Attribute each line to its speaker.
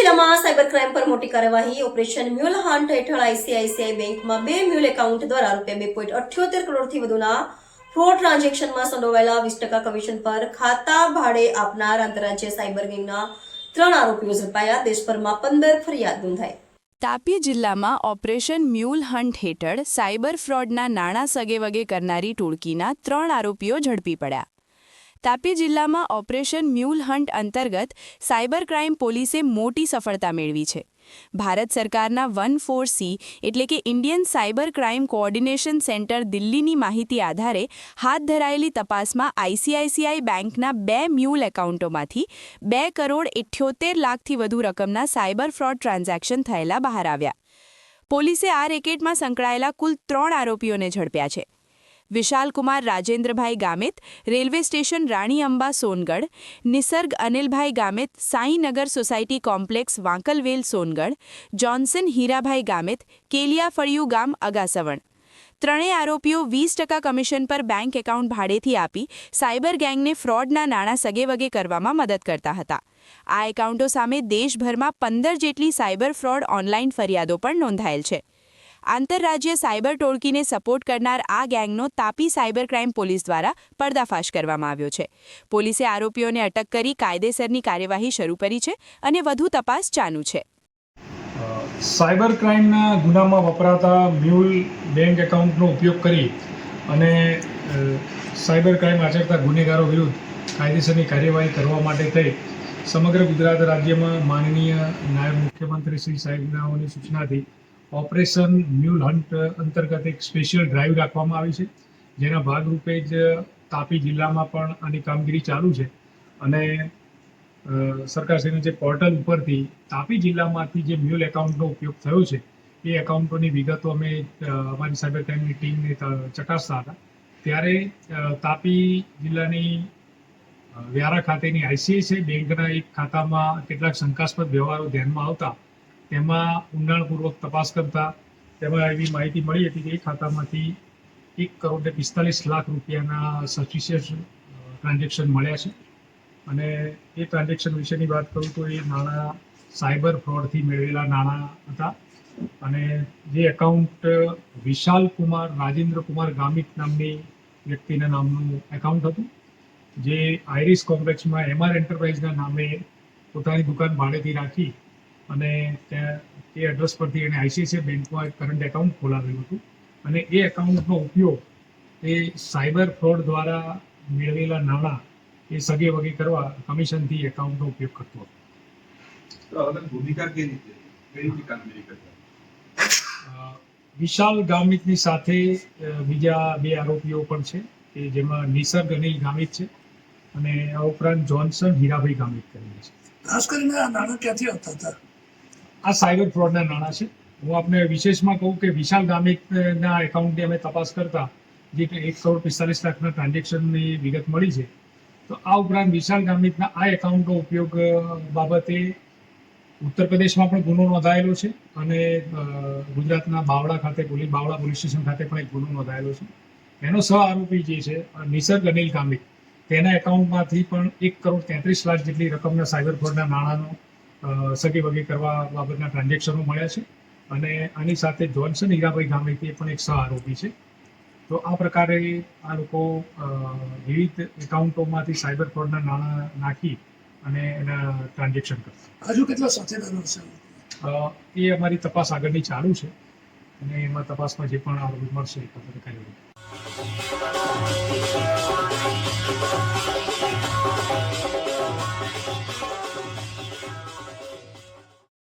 Speaker 1: જિલ્લામાં cyber crime પર મોટી કાર્યવાહી, ઓપરેશન મ્યુલ હન્ટ હેઠળ આઈસીઆઈસીઆઈ બેંકમાં બે મ્યુલ એકાઉન્ટ દ્વારા રૂપિયા બે પોઈન્ટ અઠ્યોતેર કરોડથી વધુના ફ્રોડ ટ્રાન્ઝેક્શનમાં સંડોવાયેલા વીસ ટકા કમિશન પર ખાતા ભાડે આપનાર આંતરરાજ્ય સાયબર ગેંગના ત્રણ આરોપીઓ ઝડપાયા. દેશભરમાં પંદર ફરિયાદ નોંધાઈ.
Speaker 2: તાપી જિલ્લામાં ઓપરેશન મ્યુલ હન્ટ હેઠળ સાયબર ફ્રોડના નાણાં સગેવગે કરનારી ટોળકીના ત્રણ આરોપીઓ ઝડપી પડ્યા. તાપી જિલ્લામાં ઓપરેશન મ્યુલ હન્ટ અંતર્ગત સાયબર ક્રાઇમ પોલીસે મોટી સફળતા મેળવી છે. ભારત સરકારના વન ફોર સી એટલે કે Indian cyber crime coordination centre દિલ્હીની માહિતી આધારે હાથ ધરાયેલી તપાસમાં આઈસીઆઈસીઆઈ બેંકના બે મ્યુલ એકાઉન્ટોમાંથી બે કરોડ ઇઠ્યોતેર લાખથી વધુ રકમના સાયબર ફ્રોડ ટ્રાન્ઝેક્શન થયેલા બહાર આવ્યા. પોલીસે આ રેકેટમાં સંકળાયેલા કુલ ત્રણ આરોપીઓને ઝડપ્યા છે. Vishalkumar Rajendrabhai Gamit, railway station Rani Amba Songadh, Nisarg Anilbhai Gamit, Sainagar society complex Vankalvel Songadh, Johnson Hirabhai Gamit Keliya ફળિયું ગામ અગાસવણ. ત્રણેય આરોપીઓ વીસ ટકા કમિશન પર બેંક એકાઉન્ટ ભાડેથી આપી સાયબર ગેંગને ફ્રોડના નાણાં સગેવગે કરવામાં મદદ કરતા હતા. આ એકાઉન્ટો સામે દેશભરમાં પંદર જેટલી સાયબર ફ્રોડ ઓનલાઈન ફરિયાદો પણ નોંધાયેલ છે. આંતરરાજ્ય સાયબર ટોળકીને સપોર્ટ કરનાર આ ગેંગનો તાપી સાયબર ક્રાઇમ પોલીસ દ્વારા પર્દાફાશ કરવામાં આવ્યો છે. પોલીસે આરોપીઓને અટક કરી કાયદેસરની કાર્યવાહી શરૂ કરી છે અને વધુ તપાસ ચાલુ છે.
Speaker 3: સાયબર ક્રાઇમના ગુનામાં વપરાતા મ્યુલ બેંક એકાઉન્ટનો ઉપયોગ કરી અને સાયબર ક્રાઇમ આચરતા ગુનેગારો વિરુદ્ધ કાયદેસરની કાર્યવાહી કરવા માટે થઈ. સમગ્ર ગુજરાત રાજ્યમાં માનનીય નાયબ મુખ્યમંત્રી શ્રી સાહેબનાઓની સૂચનાથી ઓપરેશન મ્યુલ હન્ટ અંતર્ગત એક સ્પેશિયલ ડ્રાઈવ રાખવામાં આવી છે, જેના ભાગરૂપે જ તાપી જિલ્લામાં પણ આની કામગીરી ચાલુ છે. અને સરકારશ્રીનું જે પોર્ટલ ઉપરથી તાપી જિલ્લામાંથી જે મ્યુલ એકાઉન્ટનો ઉપયોગ થયો છે, એ એકાઉન્ટોની વિગતો અમે અમારી સાયબર ક્રાઇમની ટીમને ચકાસતા હતા. ત્યારે તાપી જિલ્લાની વ્યારા ખાતેની આઈસીઆઈસીઆઈ બેંકના એક ખાતામાં કેટલાક શંકાસ્પદ વ્યવહારો ધ્યાનમાં આવતા તેમાં ઊંડાણપૂર્વક તપાસ કરતા તેમાં એવી માહિતી મળી હતી કે એ ખાતામાંથી એક કરોડ ને પિસ્તાલીસ લાખ રૂપિયાના સસ્પિશિયસ ટ્રાન્ઝેક્શન મળ્યા છે. અને એ ટ્રાન્ઝેક્શન વિશેની વાત કરું તો એ નાણાં સાયબર ફ્રોડથી મેળવેલા નાણાં હતા. અને જે એકાઉન્ટ વિશાલ કુમાર, રાજેન્દ્ર કુમાર ગામિત નામની વ્યક્તિના નામનું એકાઉન્ટ હતું. જે આઈરિસ કોમ્પ્લેક્સમાં એમઆર એન્ટરપ્રાઇઝના નામે પોતાની દુકાન ભાડેથી રાખી અને ત્યાં એ એડ્રેસ પરથી એને આઈસીઆઈસીઆઈ બેંકમાં એક કરંટ એકાઉન્ટ ખોલાવેલું હતું. અને એ એકાઉન્ટનો ઉપયોગ એ સાયબર ફ્રોડ દ્વારા મેળવેલા નાણાં એ સગે વગે કરવા કમિશનથી એકાઉન્ટનો ઉપયોગ કરતો હતો.
Speaker 4: અલગ ભૂમિકા
Speaker 3: વિશાલ ગામિતની સાથે બીજા બે આરોપીઓ પણ છે કે જેમાં નિસર્ગ અનિલ ગામિત છે અને આ ઉપરાંત જોન્સન હીરાભાઈ ગામિત કરીને છે.
Speaker 5: ખાસ કરીને આ નાણાં ક્યાંથી આવતા હતા?
Speaker 3: આ સાયબર ફ્રોડના નાણાં છે. હું આપને વિશેષમાં કહું કે વિશાલ ગામિતના એકાઉન્ટની અમે તપાસ કરતા જે એક કરોડ પિસ્તાલીસ લાખના ટ્રાન્ઝેક્શનની વિગત મળી છે. તો આ ઉપરાંત વિશાલ ગામિતના આ એકાઉન્ટનો ઉપયોગ બાબતે ઉત્તર પ્રદેશમાં પણ ગુનો નોંધાયેલો છે અને ગુજરાતના બાવળા ખાતે પોલીસ બાવળા પોલીસ સ્ટેશન ખાતે પણ એક ગુનો નોંધાયેલો છે. એનો સહ આરોપી જે છે, નિસર્ગ અનિલ ગામિત, તેના એકાઉન્ટમાંથી પણ એક કરોડ તેત્રીસ લાખ જેટલી રકમના સાયબર ફ્રોડના નાણાંનો સગી વગી કરવા બાબતના ટ્રાન્ઝેક્શનો મળ્યા છે. અને આની સાથે જોન્સન હીરાભાઈ ગામિત એ પણ એક સહ આરોપી છે. તો આ પ્રકારે આ લોકો વિવિધ એકાઉન્ટોમાંથી સાયબર ફ્રોડના નાણાં નાખી અને એના ટ્રાન્ઝેક્શન કરતા
Speaker 5: હજુ કેટલા સાથેદારો છે?
Speaker 3: એ અમારી તપાસ આગળની ચાલુ છે. અને એમાં તપાસમાં જે પણ આરોપી મળશે એ પત્ર કાર્યવાહી